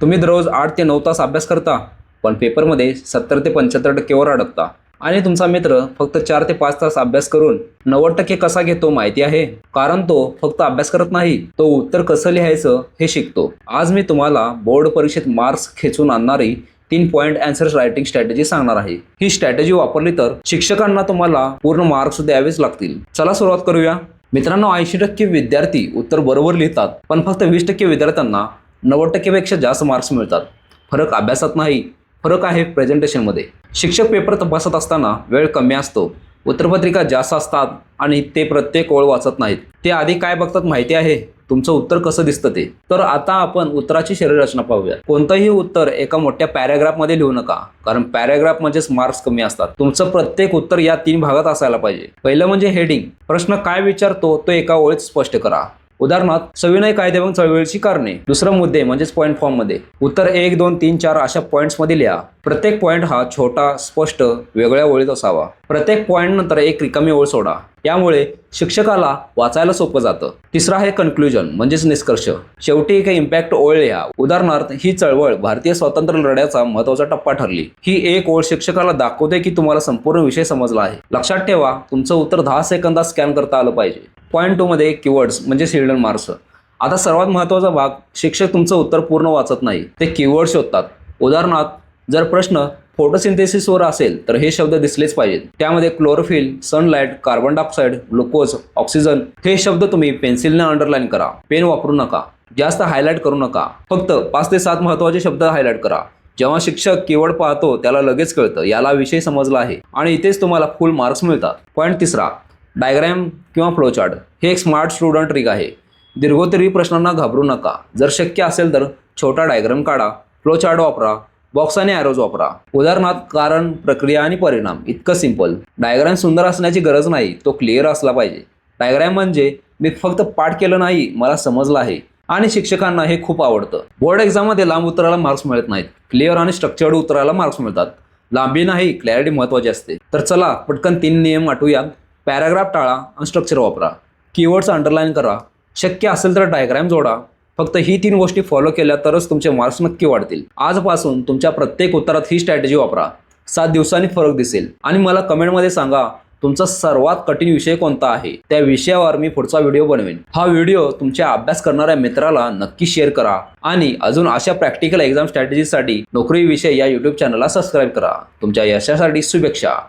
तुम्ही दररोज आठ ते नऊ तास अभ्यास करता पण पेपरमध्ये सत्तर ते पंच्याहत्तर टक्केवर अडकता. आणि तुमचा मित्र फक्त चार ते पाच तास अभ्यास करून नव्वद टक्के कसा घेतो माहिती आहे? कारण तो फक्त अभ्यास करत नाही तो उत्तर कसं लिहायचं हे शिकतो. आज मी तुम्हाला बोर्ड परीक्षेत मार्क्स खेचून आणणारी तीन पॉईंट अँसर्स रायटिंग स्ट्रॅटेजी सांगणार आहे. ही स्ट्रॅटेजी वापरली तर शिक्षकांना तुम्हाला पूर्ण मार्क्स द्यावेच लागतील. चला सुरुवात करूया. मित्रांनो ऐंशी टक्के विद्यार्थी उत्तर बरोबर लिहितात पण फक्त वीस टक्के विद्यार्थ्यांना नव्वद टक्केपेक्षा जास्त मार्क्स मिळतात. फरक अभ्यासात नाही फरक आहे प्रेझेंटेशनमध्ये शिक्षक पेपर तपासत असताना वेळ कमी असतो. उत्तरपत्रिका जास्त असतात आणि ते प्रत्येक ओळ वाचत नाहीत. ते आधी काय बघतात माहिती आहे? तुमचं उत्तर कसं दिसतं ते? तर आता आपण उत्तराची शरीररचना पाहूया कोणतंही उत्तर एका मोठ्या पॅराग्राफमध्ये लिहू नका कारण पॅराग्राफ म्हणजेच मार्क्स कमी असतात. तुमचं प्रत्येक उत्तर या तीन भागात असायला पाहिजे. पहिलं म्हणजे हेडिंग प्रश्न काय विचारतो तो एका ओळीत स्पष्ट करा. उदाहरणार्थ सविनय कायदेभंग चळवळीची कारणे. दुसरं मुद्दे म्हणजेच पॉईंट फॉर्ममध्ये. उत्तर एक दोन तीन चार अशा पॉईंट्समध्ये लिहा. प्रत्येक पॉईंट हा छोटा स्पष्ट वेगळ्या ओळीत असावा. प्रत्येक पॉईंट नंतर एक रिकामी ओळ सोडा. यामुळे शिक्षकाला वाचायला सोपं जातं. तिसरा आहे कन्क्लुजन म्हणजेच निष्कर्ष. शेवटी एक इम्पॅक्ट ओळ लिहा. उदाहरणार्थ ही चळवळ भारतीय स्वातंत्र्य लढ्याचा महत्त्वाचा टप्पा ठरली. ही एक ओळ शिक्षकाला दाखवते की तुम्हाला संपूर्ण विषय समजला आहे. लक्षात ठेवा तुमचं उत्तर दहा सेकंदात स्कॅन करता आलं पाहिजे. पॉईंट टूमध्ये किवर्ड्स म्हणजे सिल्डन मार्क्स आता सर्वात महत्त्वाचा भाग शिक्षक तुमचं उत्तर पूर्ण वाचत नाही. ते किवर्ड शोधतात. उदाहरणार्थ जर प्रश्न फोटोसिंथेसिसवर असेल तर हे शब्द दिसलेच पाहिजेत. त्यामध्ये chlorophyll sunlight carbon dioxide glucose oxygen हे शब्द तुम्ही पेन्सिलने अंडरलाईन करा. पेन वापरू नका. जास्त हायलाईट करू नका. फक्त पाच ते सात महत्त्वाचे शब्द हायलाईट करा. जेव्हा शिक्षक केवळ पाहतो त्याला लगेच कळतं. याला विषय समजला आहे. आणि इथेच तुम्हाला फुल मार्क्स मिळतात. पॉईंट तिसरा डायग्रॅम किंवा फ्लोचार्ट हे एक स्मार्ट स्टुडंट ट्रिक आहे. दीर्घोत्तरी प्रश्नांना घाबरू नका. जर शक्य असेल तर छोटा डायग्राम काढा फ्लोचार्ट वापरा बॉक्स आणि ॲरोज वापरा. उदाहरणार्थ कारण प्रक्रिया आणि परिणाम इतकं सिंपल डायग्राम सुंदर असण्याची गरज नाही तो क्लिअर असला पाहिजे. डायग्राम म्हणजे मी फक्त पाठ केलं नाही मला समजलं आहे. आणि शिक्षकांना हे खूप आवडतं. बोर्ड एक्झाममध्ये लांब उत्तराला मार्क्स मिळत नाहीत. क्लिअर आणि स्ट्रक्चर्ड उत्तराला मार्क्स मिळतात. लांबी नाही क्लॅरिटी महत्वाची असते. तर चला पटकन तीन नियम आठवूया. पॅराग्राफ टाळा आणि स्ट्रक्चर वापरा. कीवर्ड्स अंडरलाईन करा. शक्य असेल तर डायग्राम जोडा. फक्त ही तीन गोष्टी फॉलो केल्या तरच तुमचे मार्क्स नक्की वाढतील. आजपासून तुमच्या प्रत्येक उत्तरात ही स्ट्रॅटेजी वापरा. सात दिवसांनी फरक दिसेल. आणि मला कमेंटमध्ये सांगा तुमचा सर्वात कठीण विषय कोणता आहे? त्या विषयावर मी पुढचा व्हिडिओ बनवेन. हा व्हिडिओ तुमच्या अभ्यास करणाऱ्या मित्राला नक्की शेअर करा. आणि अजून अशा प्रॅक्टिकल एक्झाम स्ट्रॅटेजीसाठी नोकरी विषय या युट्यूब चॅनलला सबस्क्राईब करा. तुमच्या यशासाठी शुभेच्छा.